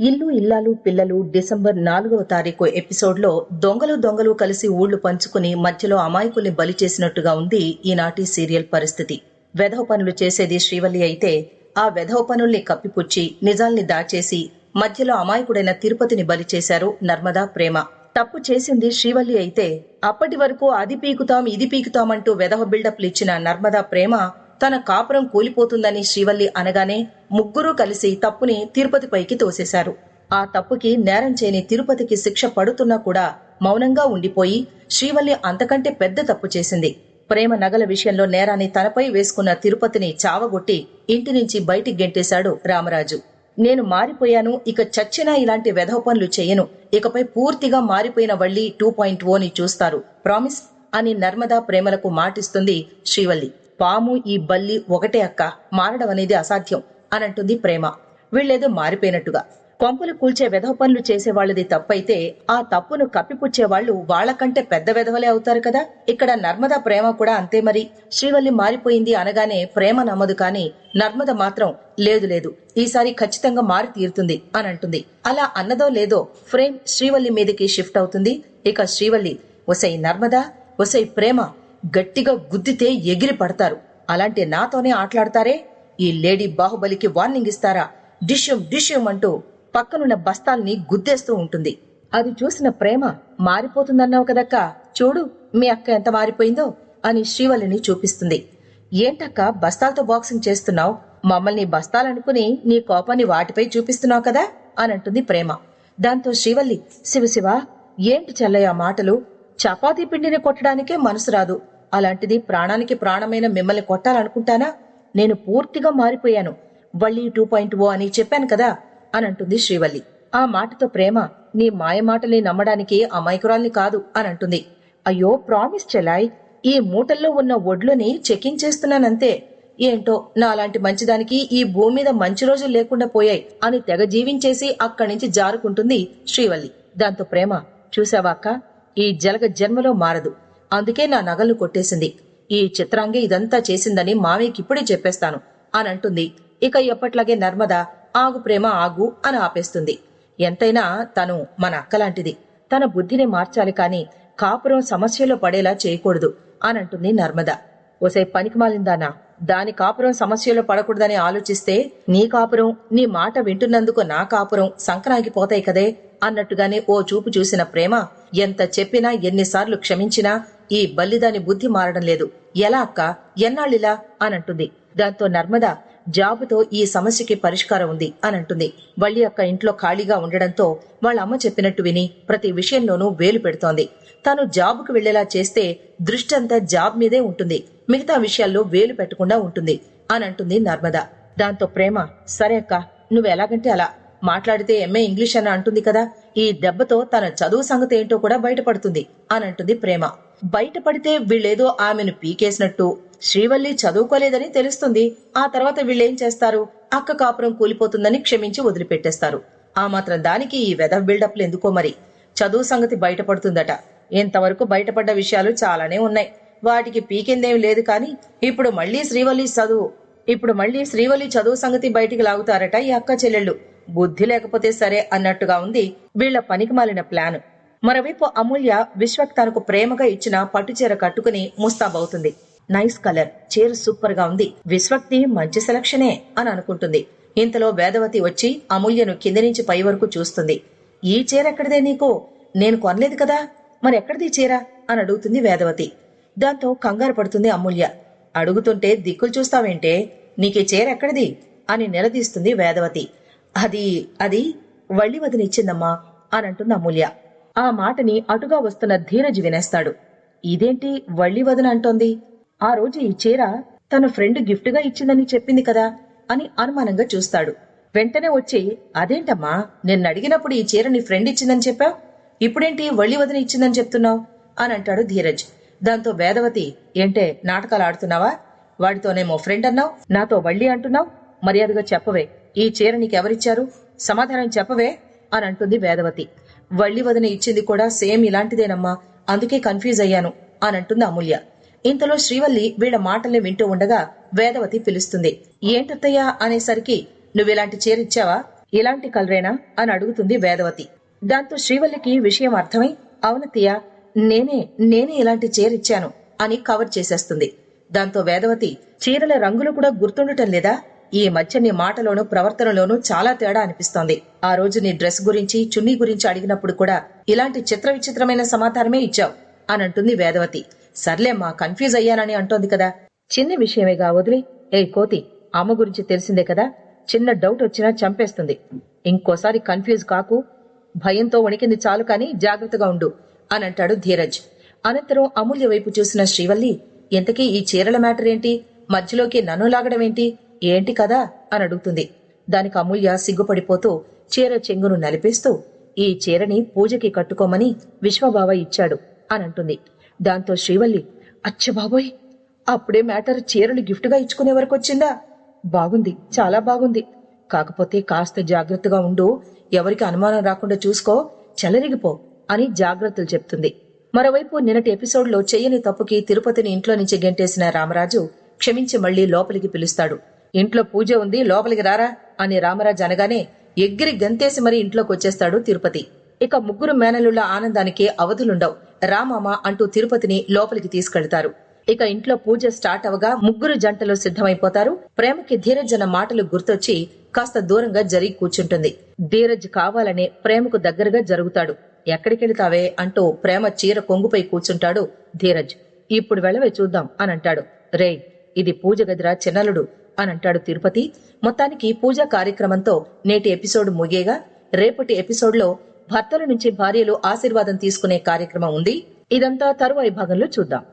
ఇల్లు ఇల్లాలు పిల్లలు డిసెంబర్ నాలుగవ తారీఖు ఎపిసోడ్లో దొంగలు దొంగలు కలిసి ఊళ్ళు పంచుకుని మధ్యలో అమాయకుల్ని బలి చేసినట్టుగా ఉంది ఈనాటి సీరియల్ పరిస్థితి. వెధవ పనులు చేసేది శ్రీవల్లి అయితే ఆ వెధవ పనుల్ని కప్పిపుచ్చి నిజాల్ని దాచేసి మధ్యలో అమాయకుడైన తిరుపతిని బలి చేశారు నర్మదా ప్రేమ. తప్పు చేసింది శ్రీవల్లి అయితే అప్పటి వరకు అది పీకుతాం ఇది పీకుతామంటూ వెధవ బిల్డప్లు ఇచ్చిన నర్మదా ప్రేమ తన కాపురం కూలిపోతుందని శ్రీవల్లి అనగానే ముగ్గురూ కలిసి తప్పుని తిరుపతిపైకి తోసేశారు. ఆ తప్పుకి నేరం చేయని తిరుపతికి శిక్ష పడుతున్నా కూడా మౌనంగా ఉండిపోయి శ్రీవల్లి అంతకంటే పెద్ద తప్పు చేసింది. ప్రేమ నగల విషయంలో నేరాన్ని తనపై వేసుకున్న తిరుపతిని చావగొట్టి ఇంటి నుంచి బయటికి గెంటేశాడు రామరాజు. నేను మారిపోయాను ఇక చచ్చినా ఇలాంటి వెధవ పనులు చేయను ఇకపై పూర్తిగా మారిపోయిన వళ్ళి టూ పాయింట్ ఓని చూస్తారు. ప్రామిస్ అని నర్మదా ప్రేమలకు మాటిస్తుంది శ్రీవల్లి. పాము ఈ బల్లి ఒకటే అక్క మారడం అనేది అసాధ్యం అనంటుంది ప్రేమ. వీళ్ళేదో మారిపోయినట్టుగా. కొంపలు కూల్చే వెధవ పనులు చేసే వాళ్ళది తప్పైతే ఆ తప్పును కప్పిపుచ్చే వాళ్ళు వాళ్ళకంటే పెద్ద వెధవలే అవుతారు కదా? ఇక్కడ నర్మద ప్రేమ కూడా అంతే మరి. శ్రీవల్లి మారిపోయింది అనగానే ప్రేమ నమ్మదు కానీ నర్మద మాత్రం లేదు లేదు ఈసారి ఖచ్చితంగా మారి తీరుతుంది అని అంటుంది అలా అన్నదో లేదో ఫ్రేమ్ శ్రీవల్లి మీదకి షిఫ్ట్ అవుతుంది. ఇక శ్రీవల్లి ఒసై నర్మదా ఒసై ప్రేమ గట్టిగా గుద్దితే ఎగిరి పడతారు. అలాంటి నాతోనే ఆటలాడతారే? ఈ లేడీ బాహుబలికి వార్నింగ్ ఇస్తారా? డిష్యం డిష్యం అంటూ పక్కనున్న బస్తాల్ని గుద్దేస్తూ ఉంటుంది. అది చూసిన ప్రేమ మారిపోతుందన్నావు కదక్క? చూడు మీ అక్క ఎంత మారిపోయిందో అని శ్రీవల్లిని చూపిస్తుంది. ఏంటక్క బస్తాలతో బాక్సింగ్ చేస్తున్నావు? మమ్మల్ని బస్తాలనుకుని నీ కోపాన్ని వాటిపై చూపిస్తున్నావు కదా? అని అంటుంది ప్రేమ. దాంతో శ్రీవల్లి శివశివ ఏంటి చెల్లయ్య మాటలు? చపాతీ పిండిని కొట్టడానికే మనసు రాదు. అలాంటిది ప్రాణానికి ప్రాణమైన మిమ్మల్ని కొట్టాలనుకుంటానా? నేను పూర్తిగా మారిపోయాను. వల్లి టూ పాయింట్ ఓ అని చెప్పాను కదా? అని అంటుంది శ్రీవల్లి. ఆ మాటతో ప్రేమ నీ మాయ మాటల్ని నమ్మడానికి అమాయకురాల్ని కాదు అని అంటుంది. అయ్యో ప్రామిస్ చెలాయ్ ఈ మూటల్లో ఉన్న ఒడ్లుని చెకింగ్ చేస్తున్నానంతే. ఏంటో నాలాంటి మంచిదానికి ఈ భూమి మీద మంచి రోజులు లేకుండా పోయాయి అని తెగ జీవించేసి అక్కడి నుంచి జారుకుంటుంది శ్రీవల్లి. దాంతో ప్రేమ చూసావా అక్క? ఈ జలగ జన్మలో మారదు. అందుకే నా నగలు కొట్టేసింది. ఈ చిత్రాంగి ఇదంతా చేసిందని మామయ్యకిప్పుడే చెప్పేస్తాను అని అంటుంది ఇక ఎప్పట్లాగే నర్మద ఆగు ప్రేమ ఆగు అని ఆపేస్తుంది. ఎంతైనా తను మన అక్కలాంటిది. తన బుద్ధిని మార్చాలి కాని కాపురం సమస్యలో పడేలా చేయకూడదు అని అంటుంది నర్మద ఓసే పనికిమాలిందానా దాని కాపురం సమస్యలో పడకూడదని ఆలోచిస్తే నీ కాపురం నీ మాట వింటున్నందుకు నా కాపురం సంకనాగిపోతాయి కదే అన్నట్టుగానే ఓ చూపు చూసిన ప్రేమ ఎంత చెప్పినా ఎన్నిసార్లు క్షమించినా ఈ బల్లిదాని బుద్ధి మారడం లేదు. ఎలా అక్క? ఎన్నాళ్ళిలా? అనంటుంది. దాంతో నర్మద జాబుతో ఈ సమస్యకి పరిష్కారం ఉంది అని అంటుంది వల్లి అక్క ఇంట్లో ఖాళీగా ఉండడంతో వాళ్ళ అమ్మ చెప్పినట్టు విని ప్రతి విషయంలోనూ వేలు పెడుతోంది. తాను జాబుకు వెళ్ళేలా చేస్తే దృష్టి అంతా జాబ్ మీదే ఉంటుంది. మిగతా విషయాల్లో వేలు పెట్టకుండా ఉంటుంది అని అంటుంది నర్మద. దాంతో ప్రేమ సరే అక్క నువ్వు ఎలాగంటే అలా. మాట్లాడితే ఎంఏ ఇంగ్లీష్ అని అంటుంది కదా. ఈ దెబ్బతో తన చదువు సంగతి ఏంటో కూడా బయటపడుతుంది అని అంటుంది ప్రేమ. బయటపడితే వీళ్ళేదో ఆమెను పీకేసినట్టు. శ్రీవల్లి చదువుకోలేదని తెలుస్తుంది. ఆ తర్వాత వీళ్ళేం చేస్తారు? అక్క కాపురం కూలిపోతుందని క్షమించి వదిలిపెట్టేస్తారు. ఆ మాత్రం దానికి ఈ వెదవ్ బిల్డప్లు ఎందుకో మరి? చదువు సంగతి బయటపడుతుందట. ఇంతవరకు బయటపడ్డ విషయాలు చాలానే ఉన్నాయి. వాటికి పీకిందేం లేదు కానీ ఇప్పుడు మళ్ళీ శ్రీవల్లి చదువు ఇప్పుడు మళ్ళీ శ్రీవల్లి చదువు సంగతి బయటికి లాగుతారట ఈ అక్క చెల్లెళ్ళు. బుద్ధి లేకపోతే సరే అన్నట్టుగా ఉంది వీళ్ళ పనికిమాలిన ప్లాన్. మరోవైపు అమూల్య విశ్వక్ తనకు ప్రేమగా ఇచ్చిన పట్టుచీర కట్టుకుని ముస్తాబవుతుంది నైస్ కలర్ చీర సూపర్గా ఉంది. విశ్వక్తి మంచి సెలక్షనే అని అనుకుంటుంది. ఇంతలో వేదవతి వచ్చి అమూల్యను కింది నుంచి పై వరకు చూస్తుంది. ఈ చీర ఎక్కడిదే నీకు? నేను కొనలేదు కదా. మరి ఎక్కడిది చీర? అని అడుగుతుంది వేదవతి. దాంతో కంగారు పడుతుంది అమూల్య. అడుగుతుంటే దిక్కులు చూస్తావేంటే? నీకే చీర ఎక్కడిది? అని నిలదీస్తుంది వేదవతి. అది అది వళ్ళి వదిలిచ్చిందమ్మా అని అంటుంది అమూల్య. ఆ మాటని అటుగా వస్తున్న ధీరజ్ వినేస్తాడు. ఇదేంటి వళ్ళి వదిన అంటోంది? ఆ రోజు ఈ చీర తన ఫ్రెండ్ గిఫ్ట్గా ఇచ్చిందని చెప్పింది కదా అని అనుమానంగా చూస్తాడు. వెంటనే వచ్చి అదేంటమ్మా? నిన్ను అడిగినప్పుడు ఈ చీర నీ ఫ్రెండ్ ఇచ్చిందని చెప్పావు? ఇప్పుడేంటి వళ్ళి వదిన ఇచ్చిందని చెప్తున్నావు? అని అంటాడు ధీరజ్. దాంతో వేదవతి ఏంటే నాటకాలు ఆడుతున్నావా? వాడితోనేమో ఫ్రెండ్ అన్నావు నాతో వళ్ళి అంటున్నావు? మర్యాదగా చెప్పవే. ఈ చీర నీకెవరిచ్చారు? సమాధానం చెప్పవే అని అంటుంది వేదవతి. వళ్ళి వదిన ఇచ్చింది కూడా సేమ్ ఇలాంటిదేనమ్మా. అందుకే కన్ఫ్యూజ్ అయ్యాను అని అంటుంది అమూల్య. ఇంతలో శ్రీవల్లి వీళ్ళ మాటల్ని వింటూ ఉండగా వేదవతి పిలుస్తుంది. ఏంటత్తయ్యా అనేసరికి నువ్విలాంటి చీర ఇచ్చావా? ఇలాంటి కలరేనా? అని అడుగుతుంది వేదవతి. దాంతో శ్రీవల్లికి విషయం అర్థమై అవునత్తయ్య నేనే నేనే ఇలాంటి చీర ఇచ్చాను అని కవర్ చేసేస్తుంది. దాంతో వేదవతి చీరల రంగులు కూడా గుర్తుండటం లేదా? ఈ మధ్య నీ మాటలోనూ ప్రవర్తనలోనూ చాలా తేడా అనిపిస్తోంది. ఆ రోజు నీ డ్రెస్ గురించి చున్నీ గురించి అడిగినప్పుడు కూడా ఇలాంటి చిత్ర విచిత్రమైన సమాధానమే ఇచ్చావు అని అంటుంది వేదవతి. సర్లేమ్మా కన్ఫ్యూజ్ అయ్యానని అంటోంది కదా. చిన్న విషయమేగా వదిలి? ఏ కోతి అమ్మ గురించి తెలిసిందే కదా? చిన్న డౌట్ వచ్చినా చంపేస్తుంది. ఇంకోసారి కన్ఫ్యూజ్ కాకు. భయంతో వణికింది చాలు కాని జాగ్రత్తగా ఉండు అని అంటాడు ధీరజ్. అనంతరం అమూల్య వైపు చూసిన శ్రీవల్లి ఇంతకీ ఈ చీరల మ్యాటర్ ఏంటి? మధ్యలోకి నన్ను లాగడం ఏంటి ఏంటి కదా అని అడుగుతుంది. దానికి అమూల్య సిగ్గుపడిపోతూ చీర చెంగును నలిపేస్తూ ఈ చీరని పూజకి కట్టుకోమని విశ్వబావ ఇచ్చాడు అని అంటుంది. దాంతో శ్రీవల్లి అచ్చ బాబోయ్ అప్పుడే మ్యాటర్ చీరలు గిఫ్ట్గా ఇచ్చుకునే వరకు వచ్చిందా? బాగుంది చాలా బాగుంది. కాకపోతే కాస్త జాగ్రత్తగా ఉండు ఎవరికి అనుమానం రాకుండా చూసుకో చెలరిగిపో అని జాగ్రత్తలు చెప్తుంది. మరోవైపు నిన్నటి ఎపిసోడ్లో చెయ్యని తప్పుకి తిరుపతిని ఇంట్లో నుంచి గెంటేసిన రామరాజు క్షమించి మళ్ళీ లోపలికి పిలుస్తాడు. ఇంట్లో పూజ ఉంది లోపలికి రారా? అని రామరాజు అనగానే ఎగ్గిరి గంతేసి మరీ ఇంట్లోకి వచ్చేస్తాడు తిరుపతి. ఇక ముగ్గురు మేనలుళ్ళ ఆనందానికి అవధులుండవు. రామామ అంటూ తిరుపతిని లోపలికి తీసుకెళ్తారు. ఇక ఇంట్లో పూజ స్టార్ట్ అవగా ముగ్గురు జంటలు సిద్ధమైపోతారు. ప్రేమకి ధీరజ్ అన్న మాటలు గుర్తొచ్చి కాస్త దూరంగా జరిగి కూర్చుంటుంది. ధీరజ్ కావాలనే ప్రేమకు దగ్గరగా జరుగుతాడు. ఎక్కడికెళ్తావే? అంటూ ప్రేమ చీర కొంగుపై కూర్చుంటాడు ధీరజ్. ఇప్పుడు వెళ్ళవే చూద్దాం అని అంటాడు రే ఇది పూజ గదిరా చిన్నలుడు అని అంటాడు తిరుపతి. మొత్తానికి పూజా కార్యక్రమంతో నేటి ఎపిసోడ్ ముగియగా రేపటి ఎపిసోడ్లో భర్తల నుంచి భార్యలు ఆశీర్వాదం తీసుకునే కార్యక్రమం ఉంది. ఇదంతా తరువాయి భాగంలో చూద్దాం.